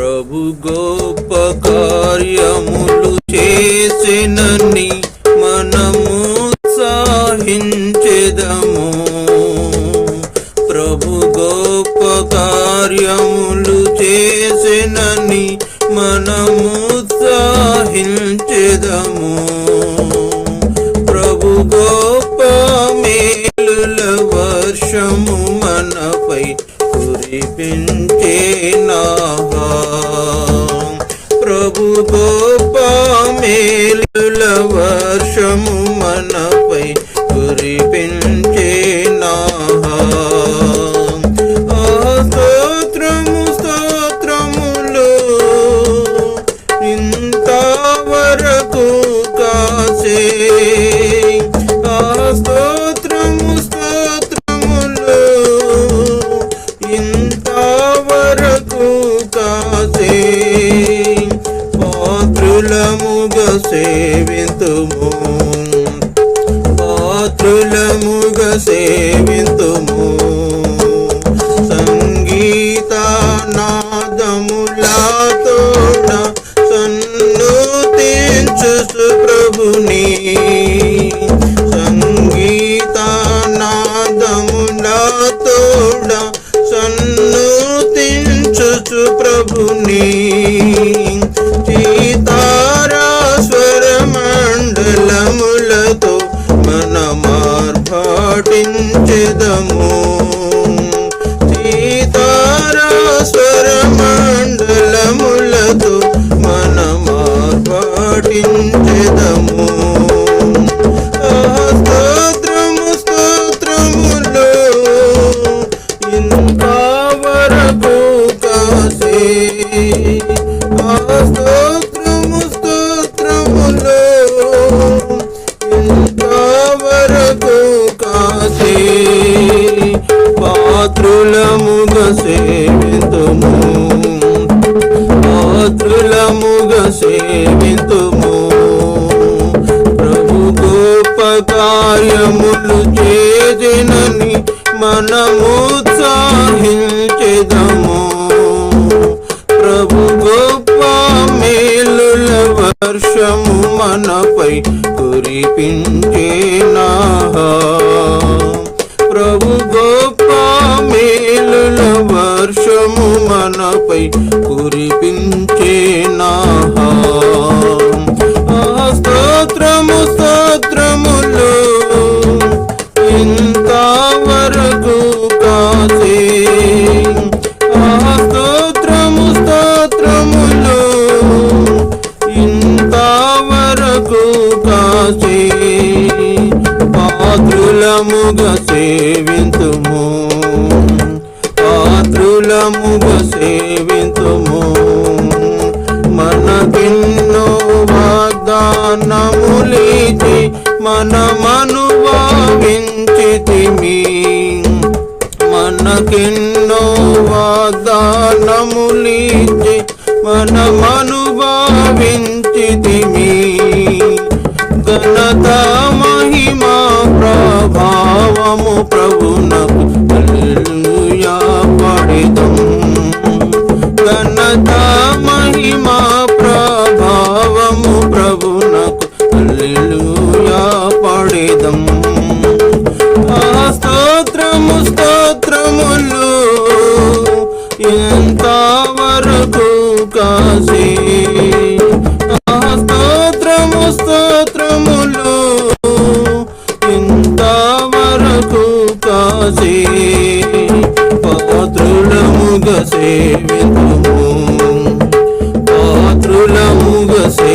ప్రభు గొప్ప కార్యములు చేసినని మనము సాహించెదము. ప్రభు గొప్ప కార్యములు చేసినని మనము సాహించెదము. ప్రభు గొప్ప మేలుల వర్షము మనపై కురిపించ ప్రభు గొప్ప మేలుల వర్షము మనపై సేవింతుము. పాత్రులముగ సేవింతుము. సంగీత నాదములాతో సన్ను తెంచు ప్రభుని సంగీత నాదములాతో సన్ను తెంచు ప్రభుని canción. పాత్రులముగ సేవితుము పాత్రులముగ సేవితుము ప్రభు గొప్ప కార్యములు చేసినని మనము ప్రభు గొప్ప మేలుల వర్షము మనపై కురిపించేనా ప్రభు గొప్ప వర్షము మనపై కురిపించేనాహా ఆ స్తోత్రము స్తోత్రములు ఇంతవరకు కాసే. ఆ స్తోత్రము స్తోత్రములు ఇంతవరకు కాసే. పాత్రులముగ సేవింతుము. పాత్రులముగ సేవింతుము. మనకెన్నో వాగ్దానములిచి మనమనుభవించితిమి మనకెన్నో వాగ్దానములిచి మనమనుభవించితిమి ఘనత మహిమా ప్రభావము ప్రభు ఎంత వరకు ఆ స్తోత్రము స్తోత్రములు ఇంతవరకు కాసే పాత్రులముగ సేవితుము సే